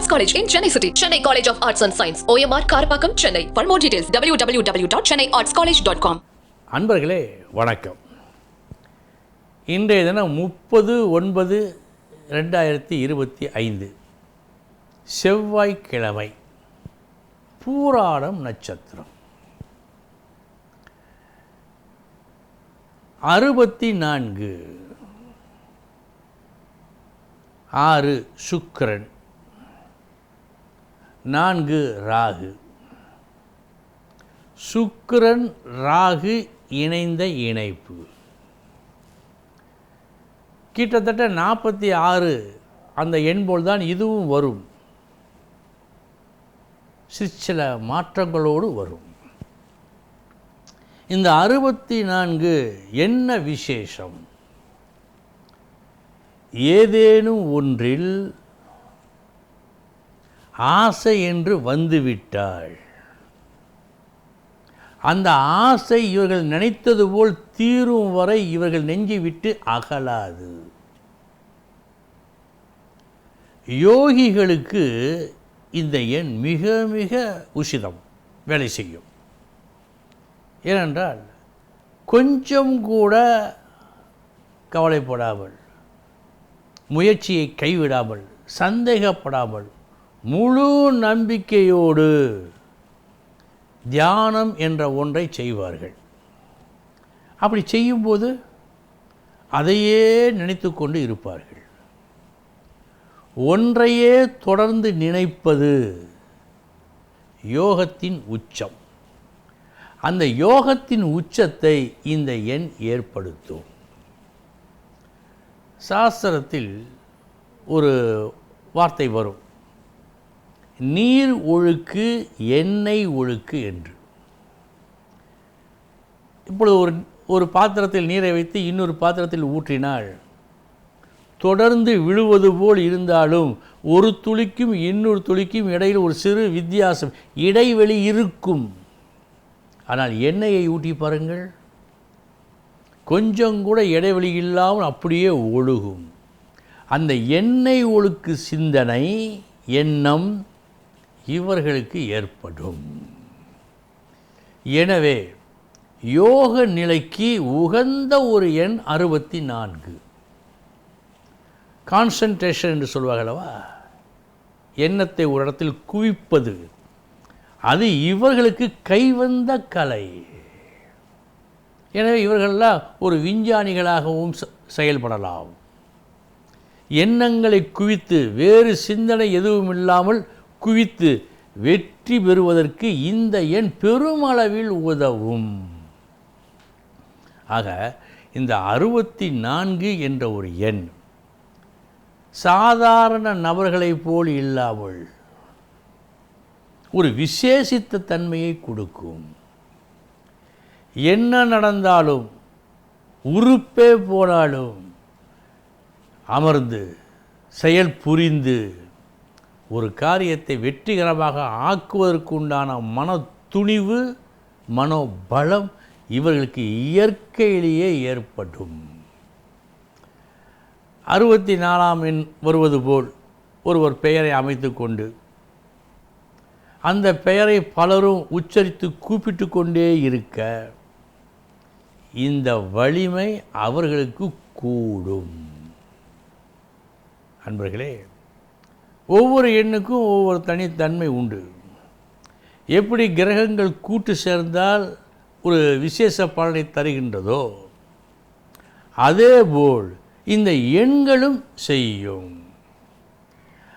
Arts college in Chennai city Chennai college of arts and science OMR Karapakkam Chennai for more details W W W dot Chennai arts college dot com அன்பர்களே வணக்கம் இன்றைய தினம் முப்பது ஒன்பது ரெண்டாயிரத்தி இருபத்தி ஐந்து செவ்வாய்க்கிழமை பூராடம் நட்சத்திரம் அறுபத்தி நான்கு ஆறு சுக்கரன் நான்கு ராகு. சுக்கிரன் ராகு இணைந்த இணைப்பு. கிட்டத்தட்ட நாற்பத்தி ஆறு அந்த எண்போல் தான் இதுவும் வரும். சிற்சில மாற்றங்களோடு வரும். இந்த அறுபத்தி நான்கு என்ன விசேஷம்? ஏதேனும் ஒன்றில் ஆசை என்று வந்துவிட்டாள். அந்த ஆசை இவர்கள் நினைத்தது போல் தீரும் வரை இவர்கள் நெஞ்சை விட்டு அகலாது. யோகிகளுக்கு இந்த எண் மிக மிக உசிதம் வேலை செய்யும். ஏனென்றால் கொஞ்சம் கூட கவலைப்படாமல் முயற்சியை கைவிடாமல் சந்தேகப்படாமல் முழு நம்பிக்கையோடு தியானம் என்ற ஒன்றை செய்வார்கள். அப்படி செய்யும்போது அதையே நினைத்து கொண்டு இருப்பார்கள். ஒன்றையே தொடர்ந்து நினைப்பது யோகத்தின் உச்சம். அந்த யோகத்தின் உச்சத்தை இந்த எண் ஏற்படுத்தும். சாஸ்திரத்தில் ஒரு வார்த்தை வரும். நீர் ஒழுக்கு எண்ணெய் ஒழுக்கு என்று. இப்பொழுது ஒரு ஒரு பாத்திரத்தில் நீரை வைத்து இன்னொரு பாத்திரத்தில் ஊற்றினால் தொடர்ந்து விழுவது போல் இருந்தாலும் ஒரு துளிக்கும் இன்னொரு துளிக்கும் இடையில் ஒரு சிறு வித்தியாசம் இடைவெளி இருக்கும். ஆனால் எண்ணெயை ஊட்டி பாருங்கள். கொஞ்சம் கூட இடைவெளி இல்லாமல் அப்படியே ஒழுகும். அந்த எண்ணெய் ஒழுக்கு சிந்தனை எண்ணம் இவர்களுக்கு ஏற்படும். எனவே யோக நிலைக்கு உகந்த ஒரு எண் அறுபத்தி நான்கு கான்சன்ட்ரேஷன் என்று சொல்வார்களவா? எண்ணத்தை ஒரு இடத்தில் குவிப்பது. அது இவர்களுக்கு கைவந்த கலை. எனவே இவர்களெல்லாம் ஒரு விஞ்ஞானிகளாகவும் செயல்படலாம். எண்ணங்களை குவித்து வேறு சிந்தனை எதுவும் இல்லாமல் குவித்து வெற்றி பெறுவதற்கு இந்த எண் பெருமளவில் உதவும். ஆக இந்த அறுபத்தி நான்கு என்ற ஒரு எண் சாதாரண நபர்களைப் போல் இல்லாமல் ஒரு விசேஷித்த தன்மையை கொடுக்கும். என்ன நடந்தாலும் உறுப்பே போனாலும் அமர்ந்து செயல் புரிந்து ஒரு காரியத்தை வெற்றிகரமாக ஆக்குவதற்குண்டான மன துணிவு மனோபலம் இவர்களுக்கு இயற்கையிலேயே ஏற்படும். அறுபத்தி நாலாம் எண் வருவது போல் ஒருவர் பெயரை அமைத்து கொண்டு அந்த பெயரை பலரும் உச்சரித்து கூப்பிட்டு கொண்டே இருக்க இந்த வலிமை அவர்களுக்கு கூடும். அன்பர்களே ஒவ்வொரு எண்ணுக்கும் ஒவ்வொரு தனித்தன்மை உண்டு. எப்படி கிரகங்கள் கூட்டு சேர்ந்தால் ஒரு விசேஷ பலனை தருகின்றதோ அதேபோல் இந்த எண்களும் செய்யும்.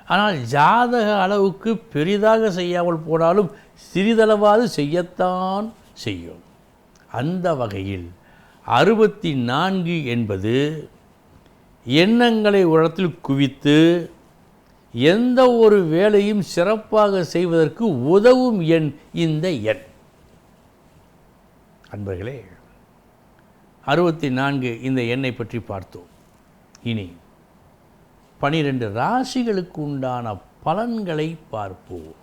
ஆனால் ஜாதக அளவுக்கு பெரிதாக செய்யாமல் போனாலும் சிறிதளவாது செய்யத்தான் செய்யும். அந்த வகையில் அறுபத்தி நான்கு என்பது எண்ணங்களை உரத்தில் குவித்து எந்த ஒரு வேலையும் சிறப்பாக செய்வதற்கு உதவும் எண் இந்த எண். அன்பர்களே அறுபத்தி நான்கு இந்த எண்ணை பற்றி பார்த்தோம். இனி பனிரெண்டு ராசிகளுக்கு உண்டான பலன்களை பார்ப்போம்.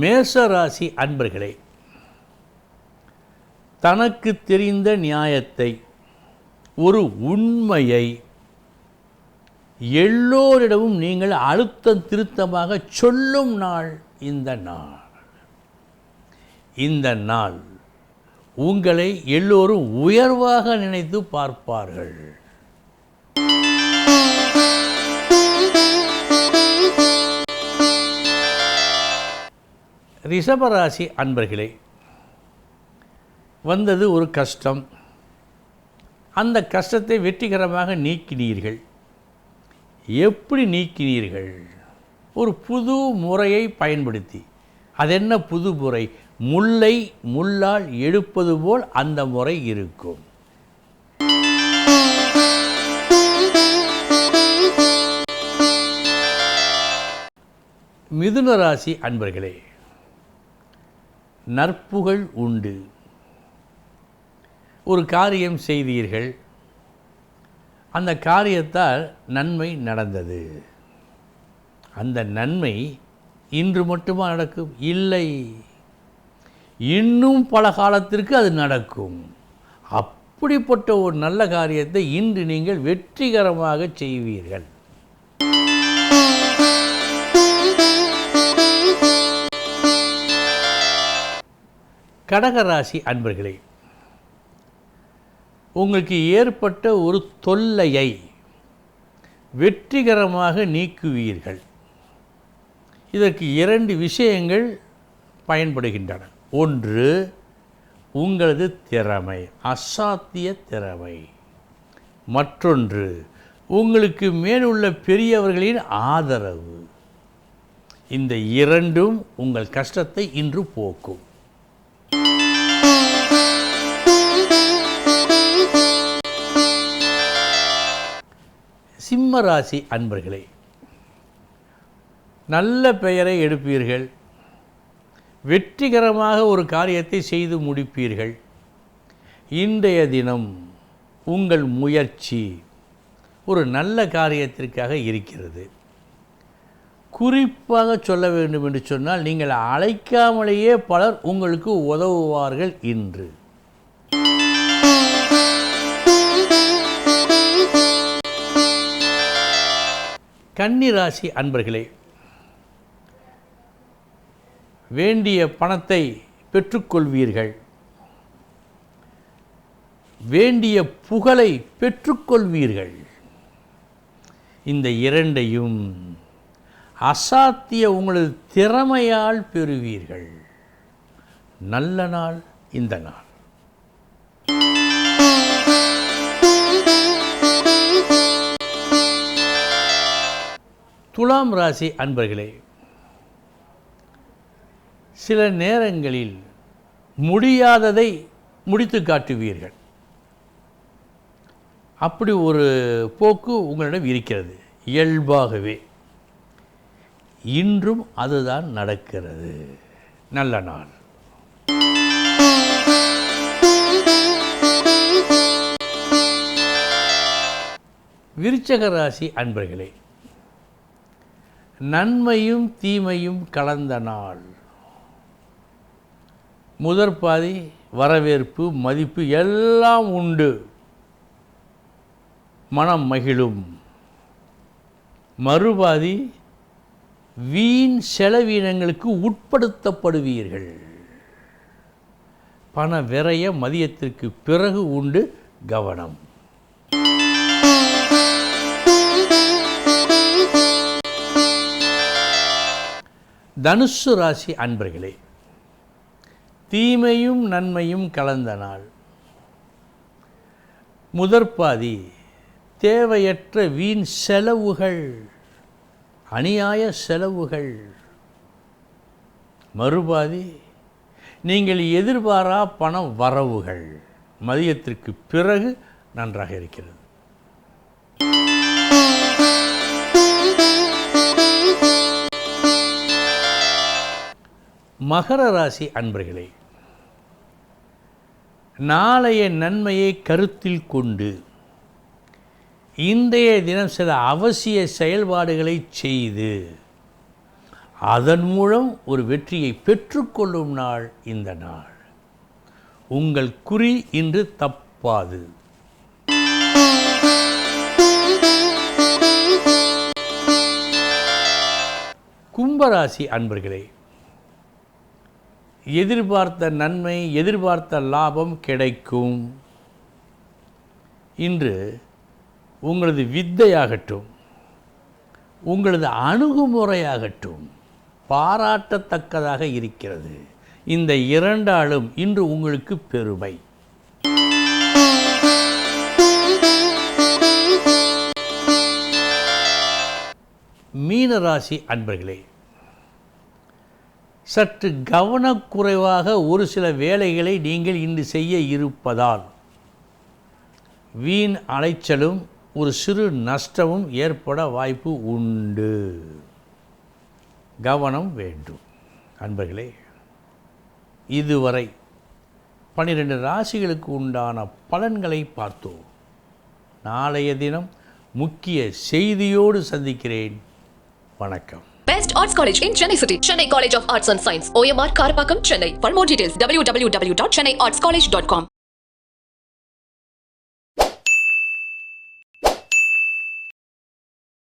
மேச ராசி அன்பர்களே தனக்கு தெரிந்த நியாயத்தை ஒரு உண்மையை எல்லோரிடமும் நீங்கள் அழுத்தம் திருத்தமாக சொல்லும் நாள் இந்த நாள். இந்த நாள் உங்களை எல்லோரும் உயர்வாக நினைத்து பார்ப்பார்கள். ரிஷபராசி அன்பர்களே வந்தது ஒரு கஷ்டம். அந்த கஷ்டத்தை வெற்றிகரமாக நீக்கினீர்கள். எப்படி நீக்கினீர்கள்? ஒரு புது முறையை பயன்படுத்தி. அதென்ன புது முறை? முல்லை முள்ளால் எடுப்பது போல் அந்த முறை இருக்கும். மிதுன ராசி அன்பர்களே நற்புகழ் உண்டு. ஒரு காரியம் செய்தீர்கள். அந்த காரியத்தால் நன்மை நடந்தது. அந்த நன்மை இன்று மட்டுமா நடக்கும்? இல்லை. இன்னும் பல காலத்திற்கு அது நடக்கும். அப்படிப்பட்ட ஒரு நல்ல காரியத்தை இன்று நீங்கள் வெற்றிகரமாக செய்வீர்கள். கடகராசி அன்பர்களே உங்களுக்கு ஏற்பட்ட ஒரு தொல்லையை வெற்றிகரமாக நீக்குவீர்கள். இதற்கு இரண்டு விஷயங்கள் பயன்படுகின்றன. ஒன்று உங்களது திறமை அசாத்திய திறமை. மற்றொன்று உங்களுக்கு மேலுள்ள பெரியவர்களின் ஆதரவு. இந்த இரண்டும் உங்கள் கஷ்டத்தை இன்று போக்கும். சிம்ம ராசி அன்பர்களே நல்ல பெயரை எடுப்பீர்கள். வெற்றிகரமாக ஒரு காரியத்தை செய்து முடிப்பீர்கள். இன்றைய தினம் உங்கள் முயற்சி ஒரு நல்ல காரியத்திற்காக இருக்கிறது. குறிப்பாக சொல்ல வேண்டும் என்று சொன்னால் நீங்கள் அழைக்காமலேயே பலர் உங்களுக்கு உதவுவார்கள் இன்று. கன்னிராசி அன்பர்களே வேண்டிய பணத்தை பெற்றுக்கொள்வீர்கள். வேண்டிய புகழை பெற்றுக்கொள்வீர்கள். இந்த இரண்டையும் அசாத்திய உங்களது திறமையால் பெறுவீர்கள். நல்ல நாள் இந்த நாள். துலாம் ராசி அன்பர்களே சில நேரங்களில் முடியாததை முடித்து காட்டுவீர்கள். அப்படி ஒரு போக்கு உங்களிடம் இருக்கிறது. இயல்பாகவே. இன்றும் அதுதான் நடக்கிறது. நல்ல நாள். விருச்சக ராசி அன்பர்களே நன்மையும் தீமையும் கலந்த நாள். முதற் பாதி வரவேற்பு மதிப்பு எல்லாம் உண்டு. மனம் மகிழும். மறுபாதி வீண் செலவீனங்களுக்கு உட்படுத்தப்படுவீர்கள். பண விரைய மதியத்திற்கு பிறகு உண்டு கவனம். தனுசு ராசி அன்பர்களே தீமையும் நன்மையும் கலந்த நாள். முதற்பாதி தேவையற்ற வீண் செலவுகள் அநியாய செலவுகள். மறுபாதி நீங்கள் எதிர்பாரா பண வரவுகள் மதியத்திற்கு பிறகு நன்றாக இருக்கிறது. மகர ராசி அன்பர்களே நாளைய நன்மையை கருத்தில் கொண்டு இன்றைய தினம் சில அவசிய செயல்பாடுகளை செய்து அதன் மூலம் ஒரு வெற்றியை பெற்றுக்கொள்ளும் நாள் இந்த நாள். உங்கள் குறி இன்று தப்பாது. கும்பராசி அன்பர்களே எதிர்பார்த்த நன்மை எதிர்பார்த்த லாபம் கிடைக்கும். இன்று உங்களது வித்தையாகட்டும் உங்களது அணுகுமுறையாகட்டும் பாராட்டத்தக்கதாக இருக்கிறது. இந்த இரண்டாளும் இன்று உங்களுக்கு பெருமை. மீனராசி அன்பர்களே சற்று கவனக்குறைவாக ஒரு சில வேலைகளை நீங்கள் இன்று செய்ய இருப்பதால் வீண் அலைச்சலும் ஒரு சிறு நஷ்டமும் ஏற்பட வாய்ப்பு உண்டு. கவனம் வேண்டும். அன்பர்களே இதுவரை பன்னிரெண்டு ராசிகளுக்கு உண்டான பலன்களை பார்த்தோம். நாளைய தினம் முக்கிய செய்தியோடு சந்திக்கிறேன். வணக்கம். Best Arts College in Chennai City. Chennai College of Arts and Science. OMR Karapakam, Chennai. For more details, www.chennaiartscollege.com.